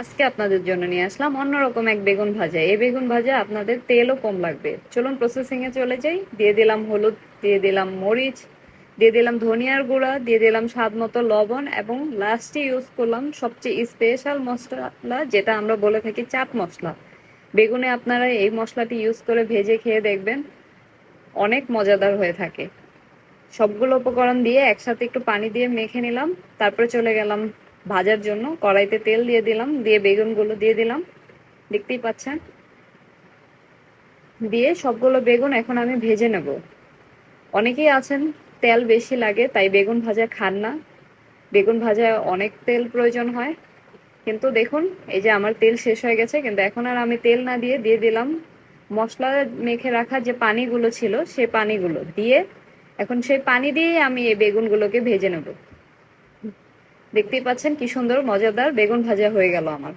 আজকে আপনাদের জন্য নিয়ে আসলাম অন্যরকম এক বেগুন ভাজা। এই বেগুন ভাজা আপনাদের তেলও কম লাগবে। চলুন প্রসেসিং এ চলে যাই। দিয়ে দিলাম হলুদ, দিয়ে দিলাম মরিচ, দিয়ে দিলাম ধনিয়ার গুঁড়া, দিয়ে দিলাম স্বাদ মতো লবণ এবং লাস্টে ইউজ করলাম সবচেয়ে স্পেশাল মশলা যেটা আমরা বলে থাকি চাট মশলা। বেগুনে আপনারা এই মশলাটি ইউজ করে ভেজে খেয়ে দেখবেন অনেক মজাদার হয়ে থাকে। সবগুলো উপকরণ দিয়ে একসাথে একটু পানি দিয়ে মেখে নিলাম। তারপরে চলে গেলাম ভাজার জন্য কড়াইতে তেল দিয়ে দিলাম, দিয়ে বেগুনগুলো দিয়ে দিলাম। দেখতেই পাচ্ছেন? দিয়ে সবগুলো বেগুন এখন আমি ভেজে নেব। অনেকেই আছেন, তেল বেশি লাগে, তাই বেগুন ভাজা খান না। বেগুন ভাজা অনেক তেল প্রয়োজন হয়। কিন্তু দেখুন, এই যে আমার তেল শেষ হয়ে গেছে, কিন্তু এখন আর আমি তেল না দিয়ে দিয়ে দিলাম। মশলা মেখে রাখা যে পানিগুলো ছিল সেই পানিগুলো দিয়ে এখন সেই পানি দিয়ে আমি এই বেগুনগুলোকে ভেজে নেব। দেখতেই পাচ্ছেন কি সুন্দর মজাদার বেগুন ভাজা হয়ে গেল আমার।